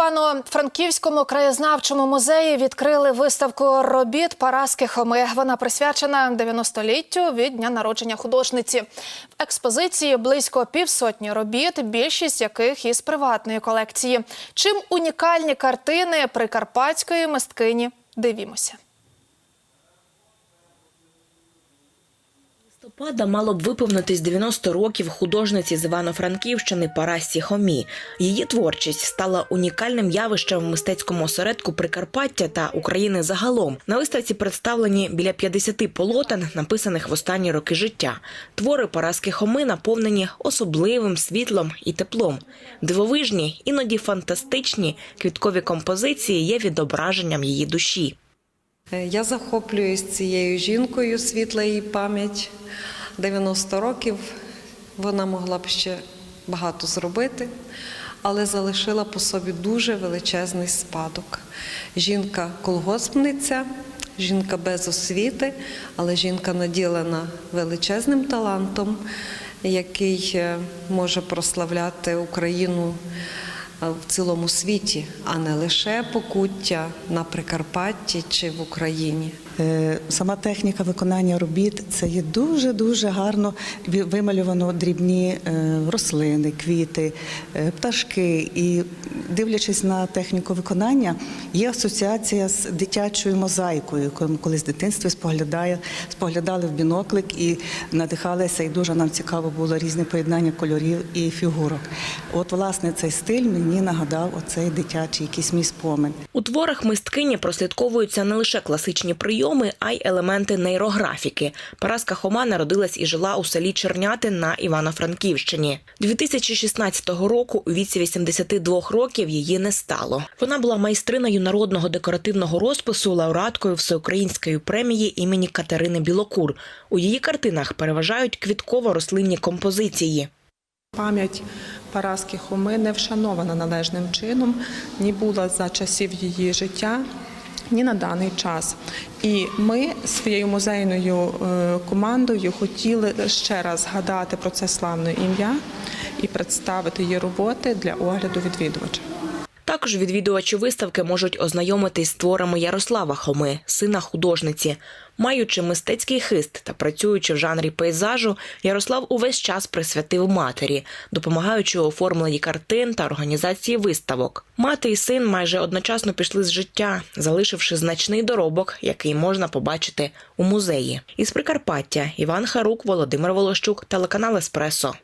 Івано-Франківському краєзнавчому музеї відкрили виставку робіт Параски Хоми. Вона присвячена 90-літтю від дня народження художниці. В експозиції близько півсотні робіт, більшість яких із приватної колекції. Чим унікальні картини прикарпатської мисткині? Дивімося. Листопада мало б виповнитись 90 років художниці з Івано-Франківщини Парасі Хомі. Її творчість стала унікальним явищем в мистецькому осередку Прикарпаття та України загалом. На виставці представлені біля 50 полотен, написаних в останні роки життя. Твори Параски Хоми наповнені особливим світлом і теплом. Дивовижні, іноді фантастичні квіткові композиції є відображенням її душі. Е, Я захоплююсь цією жінкою, світла її пам'ять. 90 років вона могла б ще багато зробити, але залишила по собі дуже величезний спадок. Жінка колгоспниця, жінка без освіти, але жінка наділена величезним талантом, який е, може прославляти Україну в цілому світі, а не лише покуття на Прикарпатті чи в Україні. Е, Сама техніка виконання робіт це є дуже дуже гарно вималювано дрібні е, рослини, квіти, е, пташки. І дивлячись на техніку виконання, є асоціація з дитячою мозаїкою, коли в дитинстві споглядає, споглядали в біноклик і надихалися, і дуже нам цікаво було різне поєднання кольорів і фігурок. От, власне, цей стиль мені нагадав оцей дитячий якийсь мій спомин. У творах мисткині прослідковуються не лише класичні прийоми, а й елементи нейрографіки. Параска Хома народилась і жила у селі Чернятин на Івано-Франківщині. 2016 року у віці 82 років її не стало. Вона була майстриною народного декоративного розпису, лауреаткою всеукраїнської премії імені Катерини Білокур. У її картинах переважають квітково-рослинні композиції. Пам'ять Параски Хоми не вшанована належним чином, ні була за часів її життя, ні на даний час. І ми своєю музейною е, командою хотіли ще раз згадати про це славне ім'я і представити її роботи для огляду відвідувача. Також відвідувачі виставки можуть ознайомитись з творами Ярослава Хоми, сина художниці. Маючи мистецький хист та працюючи в жанрі пейзажу, Ярослав увесь час присвятив матері, допомагаючи у оформленні картин та організації виставок. Мати і син майже одночасно пішли з життя, залишивши значний доробок, який можна побачити у музеї. Із Прикарпаття Іван Харук, Володимир Волощук, телеканал Еспресо.